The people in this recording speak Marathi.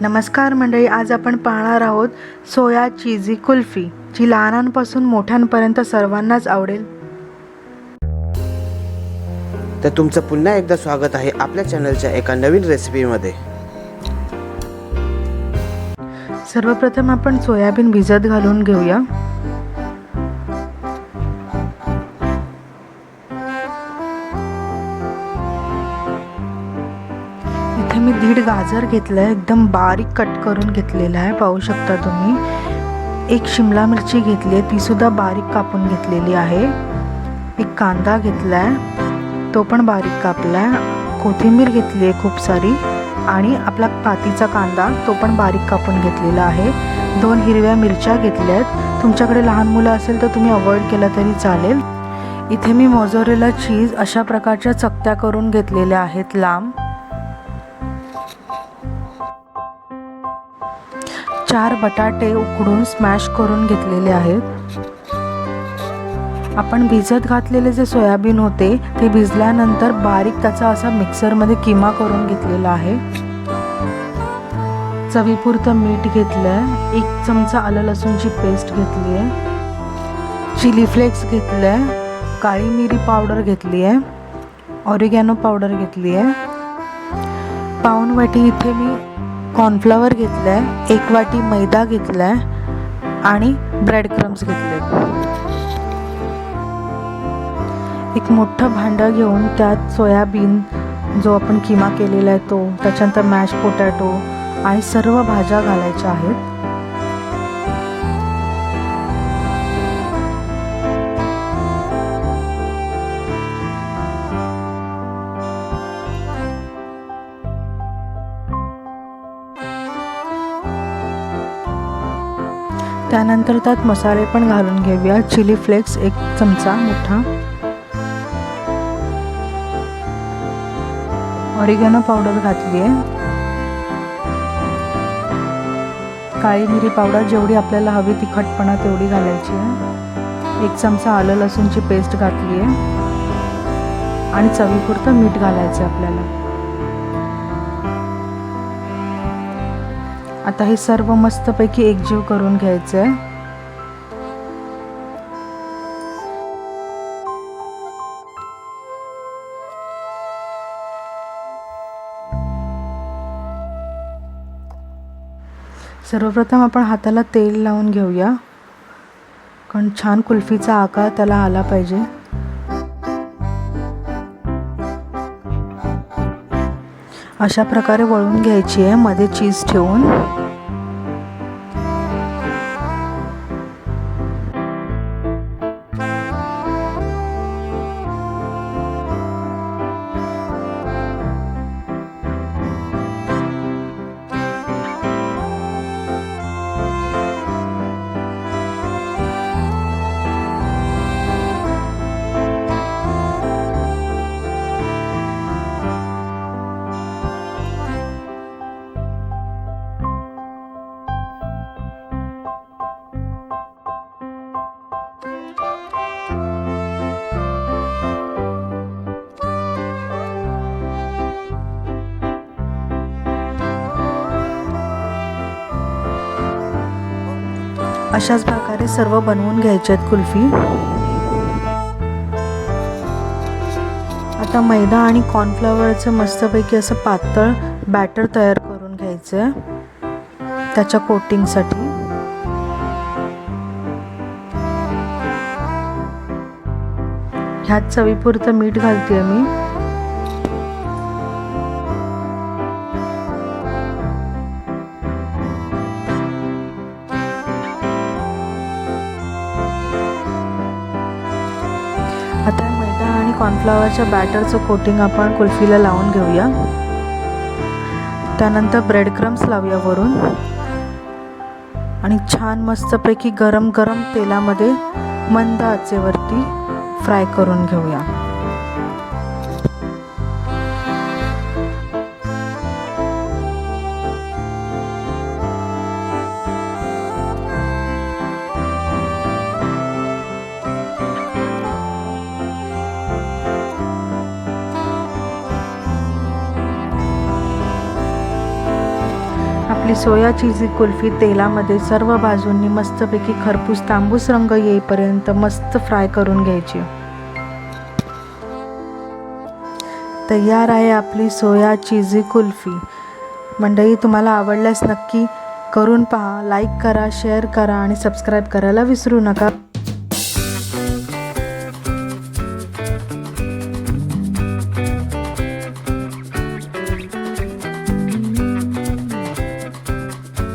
नमस्कार मंडळी आज आपण पाहणार आहोत सोया चीजी कुल्फी जी लहानांपासून मोठ्यांपर्यंत सर्वांनाच आवडेल. तर तुमचं पुन्हा एकदा स्वागत आहे आपल्या चॅनलच्या एका नवीन रेसिपीमध्ये. सर्वप्रथम आपण सोयाबीन भिजत घालून घेऊया. इथे मी दीड गाजर घेतलं आहे एकदम बारीक कट करून घेतलेला आहे पाहू शकता तुम्ही. एक शिमला मिरची घेतली आहे तीसुद्धा बारीक कापून घेतलेली आहे. एक कांदा घेतला आहे तो पण बारीक कापला आहे कोथिंबीर घेतली आहे खूप सारी आणि आपला पातीचा कांदा तो पण बारीक कापून घेतलेला आहे. दोन हिरव्या मिरच्या घेतल्या आहेत. तुमच्याकडे लहान मुलं असेल तर तुम्ही अवॉइड केलं तरी चालेल. इथे मी मोझोरेला चीज अशा प्रकारच्या चकत्या करून घेतलेल्या आहेत लांब. चार बटाटे उकडून स्मॅश करून घेतलेले आहेत. आपण भिजत घातलेले जे सोयाबीन होते ते भिजल्यानंतर बारीक त्याचा असा मिक्सरमध्ये किमा करून घेतलेला आहे. चवीपुरतं मीठ घेतलं आहे एक चमचा आलं लसूणची पेस्ट घेतली आहे चिली फ्लेक्स घेतलं आहे काळी मिरी पावडर घेतली आहे ऑरिगॅनो पावडर घेतली आहे पाऊन वाटी इथे मी कॉर्नफ्लॉवर घेतलं आहे एक वाटी मैदा घेतला आहे आणि ब्रेड क्रम्स घेतले एक मोठं भांडं घेऊन त्यात सोयाबीन जो आपण किमा केलेला आहे तो त्याच्यानंतर मॅश पोटॅटो आणि सर्व भाज्या घालायच्या आहेत. त्यानंतर त्यात मसाले पण घालून घेऊया. चिली फ्लेक्स एक चमचा मोठा. ऑरिगॅनो पावडर घातली आहे काळी मिरी पावडर जेवढी आपल्याला हवी तिखटपणा तेवढी घालायची आहे. एक चमचा आलं लसूणची पेस्ट घातली आहे आणि चवीपुरतं मीठ घालायचं आहे आपल्याला. आता हे सर्व मस्तपैकी एकजीव करून घ्यायचं आहे सर्वप्रथम आपण हाताला तेल लावून घेऊया. कारण छान कुल्फीचा आकार त्याला आला पाहिजे. अशा प्रकारे वळून घ्यायची आहे. मध्ये चीज ठेवून. अशाच प्रकारे सर्व बनवून घ्यायचे आहेत कुल्फी. आता मैदा आणि कॉर्नफ्लॉवरचं मस्तपैकी असं पातळ बॅटर तयार करून घ्यायचं. आहे त्याच्या कोटिंगसाठी ह्यात चवीपुरतं मीठ घालते मी. कॉर्नफ्लॉवरच्या बॅटरचं कोटिंग आपण कुल्फीला लावून घेऊया. त्यानंतर ब्रेड क्रम्स लावूया वरून. आणि छान मस्तपैकी गरम गरम तेलामध्ये मंद आचेवरती फ्राय करून घेऊया. आपली सोया चिजी कुल्फी तेलामध्ये सर्व बाजूंनी मस्तपैकी खरपूस तांबूस रंग येईपर्यंत मस्त फ्राय करून घ्यायची. तयार आहे आपली सोया चिजी कुल्फी. मंडळी तुम्हाला आवडल्यास नक्की करून पहा लाईक करा शेअर करा आणि सबस्क्राईब करायला विसरू नका.